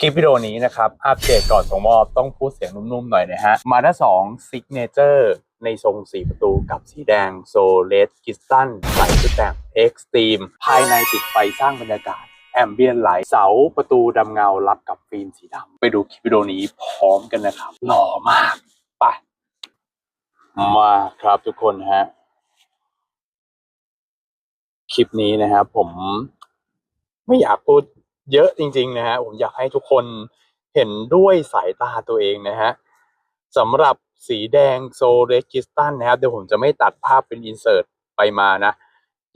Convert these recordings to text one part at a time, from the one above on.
คลิปวิดีโอนี้นะครับอัปเดตก่อนส่งมอบต้องพูดเสียงนุ่มๆหน่อยนะฮะ มาด้าสองซิกเนเจอร์ในทรงสีประตูกับสีแดงโซเลสกิสตันใส่ชุดแต่งเอ็กซ์ตรีมภายในติดไฟสร้างบรรยากาศแอมเบียนไลท์เสาประตูดำเงารับกับฟิล์มสีดำไปดูคลิปวิดีโอนี้พร้อมกันนะครับ หล่อมาก ไป มาครับทุกคนฮะ คลิปนี้นะครับผมไม่อยากพูด เยอะจริง ๆ นะฮะผมอยากให้ทุกคนเห็นด้วยสายตาตัวเองนะฮะสำหรับสีแดงโซเรกิสตันนะครับ เดี๋ยวผมจะไม่ตัดภาพเป็นอินเสิร์ตไปมานะ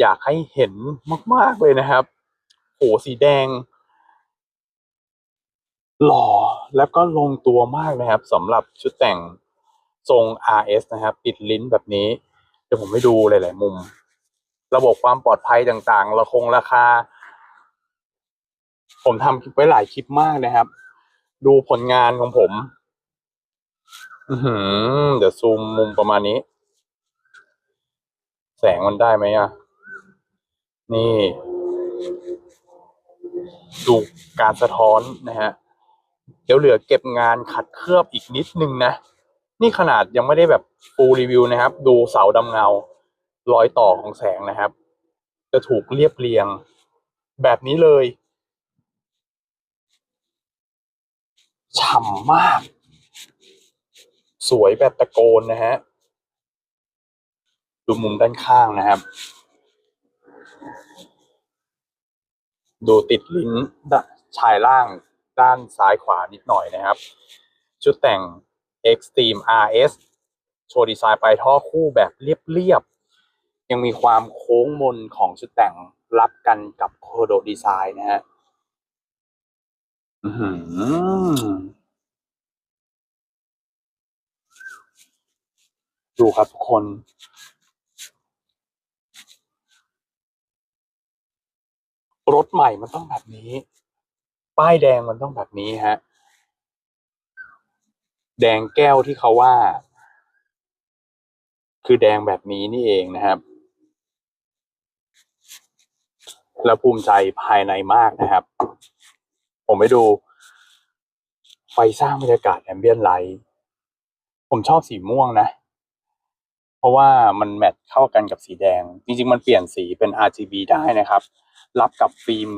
อยากให้เห็นมาก ๆ เลยนะครับ โหสีแดง หล่อแล้วก็ลงตัวมากนะครับสำหรับชุดแต่งทรง RS นะครับติดลิ้นแบบนี้ เดี๋ยวผมให้ดูหลาย ๆ มุม ระบบความปลอดภัยต่าง ๆ ระคงราคา ผมทำไว้หลายคลิปมากนะครับ ดูผลงานของผมอือเดี๋ยวซูมมุมประมาณนี้ แสงมันได้ไหมอะ นี่ ดูการสะท้อนนะฮะ เดี๋ยวเหลือเก็บงานขัดเคลือบอีกนิดนึงนะ นี่ขนาดยังไม่ได้แบบฟูรีวิวนะครับ ดูเสาดำเงา รอยต่อของแสงนะครับ จะถูกเรียบเรียงแบบนี้เลย ฉ่ำมาก สวยแบบตะโกนนะฮะ ดูมุมด้านข้างนะครับ ดูติดลิ้นชายล่างด้านซ้ายขวานิดหน่อยนะครับ ชุดแต่ง Extreme RS โชว์ดีไซน์ปลายท่อคู่แบบเรียบๆ ยังมีความโค้งมนของชุดแต่งรับกันกับโคโดดีไซน์นะฮะ อือหือดูครับทุกคน รถใหม่มันต้องแบบนี้ ป้ายแดงมันต้องแบบนี้ฮะ แดงแก้วที่เขาว่า คือแดงแบบนี้นี่เองนะครับ แล้วภูมิใจภายในมากนะครับ ผมไปดู ไฟสร้างบรรยากาศแอมเบียนไลท์ผมชอบสีม่วงนะ เพราะว่ามันแมทเข้ากันกับสีแดง จริง ๆ มันเปลี่ยนสีเป็น RGB ได้นะครับ รับกับฟิล์ม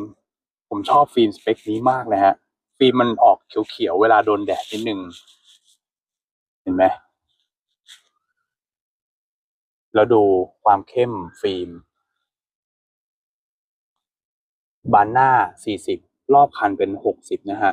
ผมชอบฟิล์มสเปคนี้มากนะฮะ ฟิล์มมันออกเขียวๆ เวลาโดนแดดนิดนึง เห็นไหมแล้วดูความเข้มฟิล์ม บานหน้า 40 รอบคันเป็น 60 นะฮะ